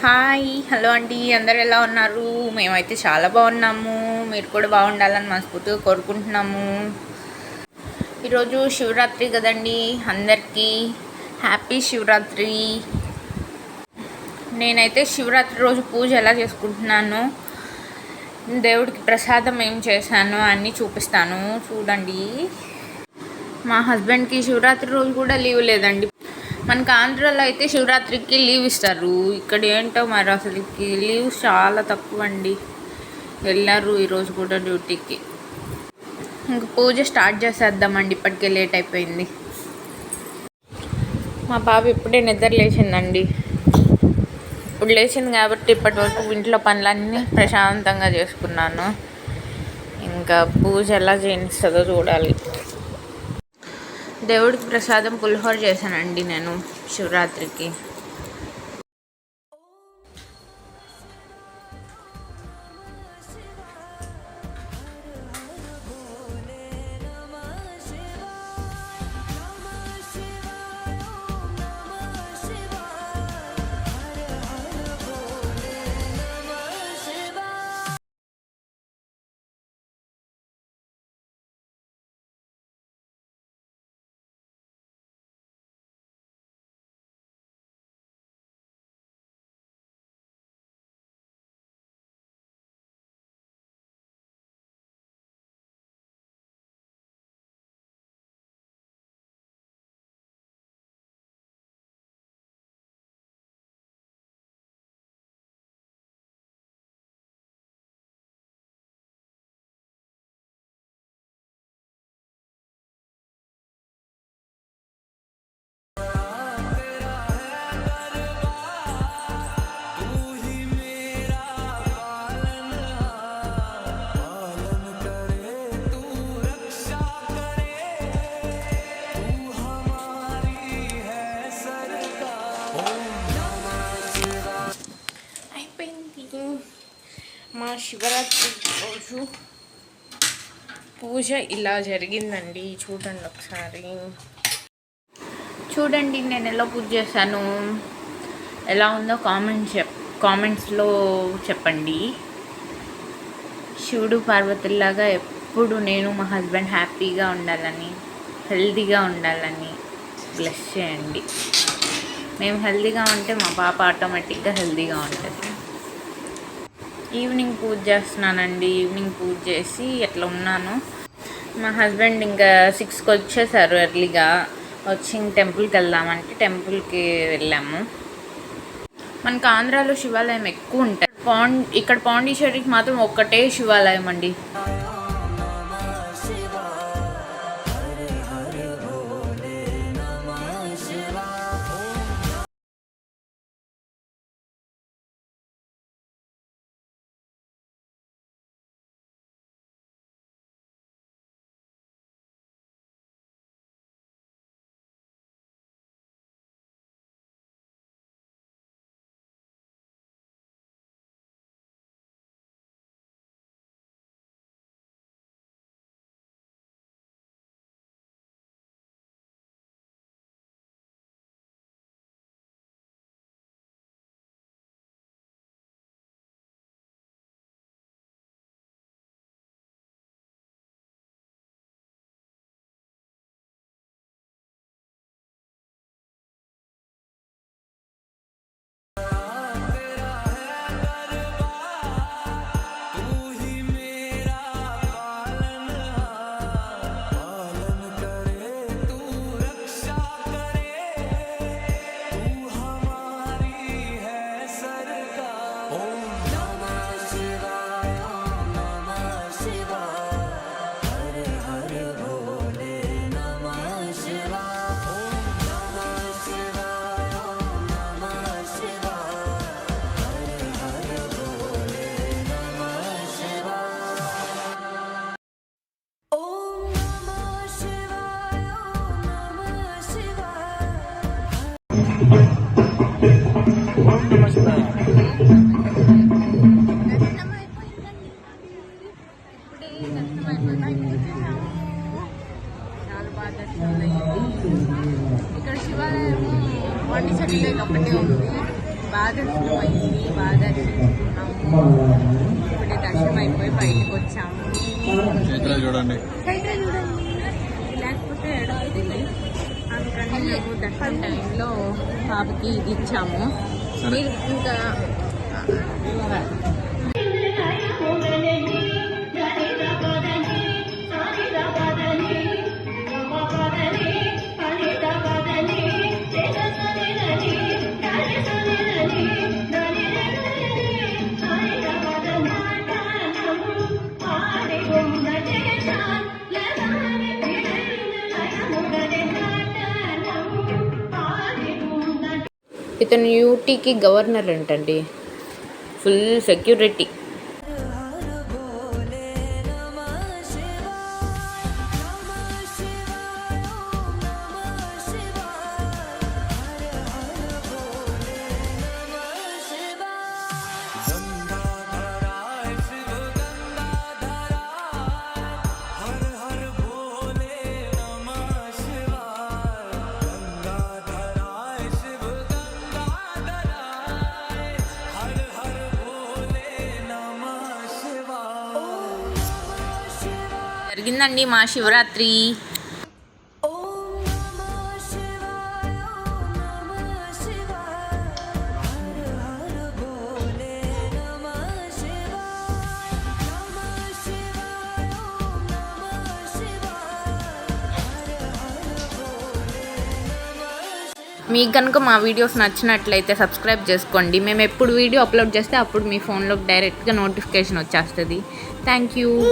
Hi hello అండి అందరు ఎలా ఉన్నారు? మేమైతే చాలా బాగున్నాము. మీరు కూడా బాగుండాలని మనస్ఫూర్తిగా కోరుకుంటున్నాము. ఈరోజు శివరాత్రి కదండి. అందరికీ హ్యాపీ శివరాత్రి. నేనైతే శివరాత్రి రోజు పూజ ఎలా చేసుకుంటున్నాను? దేవుడికి ప్రసాదం ఏం చేశాను అన్నీ చూపిస్తాను. చూడండి. మా హస్బెండ్కి శివరాత్రి రోజు కూడా లీవ్ లేదండి. మనకి ఆంధ్రాలో అయితే శివరాత్రికి లీవ్ ఇస్తారు. ఇక్కడ ఏంటో మరి అసలుకి లీవ్ చాలా తక్కువ అండి వెళ్ళారు ఈరోజు కూడా డ్యూటీకి. ఇంక పూజ స్టార్ట్ చేసేద్దామండి. ఇప్పటికే లేట్ అయిపోయింది. మా బాబ ఇప్పుడే నిద్ర లేచిందండి. ఇప్పుడు లేచింది కాబట్టి ఇప్పటి వరకు ఇంట్లో పనులన్నీ ప్రశాంతంగా చేసుకున్నాను. ఇంకా పూజ ఎలా చేయిస్తుందో చూడాలి. దేవుడికి ప్రసాదం పులిహోర చేశానండి నేను శివరాత్రికి. శివరాత్రి రోజు పూజ ఇలా జరిగిందండి. చూడండి ఒకసారి. చూడండి నేను ఎలా పూజ చేశాను. ఎలా ఉందో కామెంట్స్ చెప్ కామెంట్స్లో చెప్పండి. శివుడు పార్వతుల్లాగా ఎప్పుడు నేను మా హస్బెండ్ హ్యాపీగా ఉండాలని హెల్తీగా ఉండాలని బ్లెస్ చేయండి. మేము హెల్తీగా ఉంటే మా పాప ఆటోమేటిక్గా హెల్తీగా ఉంటుంది. ఈవినింగ్ పూజ చేస్తున్నానండి ఈవినింగ్ పూజ చేసి అట్లా ఉన్నాను. మా హస్బెండ్ ఇంకా సిక్స్కి వచ్చేసారు ఎర్లీగా. వచ్చి టెంపుల్కి వెళ్దామంటే టెంపుల్కి వెళ్ళాము. మనకు ఆంధ్రాలో శివాలయం ఎక్కువ ఉంటాయి. పాండ్ ఇక్కడ పాండిచేరికి మాత్రం ఒక్కటే శివాలయం అండి. ఇక్కడ శివాలయము వంటి చెట్లే ఒకటే ఉంది బాగా దర్శనం అయింది బాగా దర్శించుకున్నాము ఇప్పుడే దర్శనం అయిపోయి బయటకు వచ్చాము. చూడండి. దర్శనం టైంలో బాబుకి ఇది ఇచ్చాము. మీరు ఇంకా ఇతను యూటీకి గవర్నర్ అంటండి. Full security. జరిగిందండి మా శివరాత్రి. మీకు కనుక మా వీడియోస్ నచ్చినట్లయితే సబ్స్క్రైబ్ చేసుకోండి. మేము ఎప్పుడు వీడియో అప్లోడ్ చేస్తే అప్పుడు మీ ఫోన్లోకి డైరెక్ట్గా నోటిఫికేషన్ వచ్చేస్తుంది. Thank you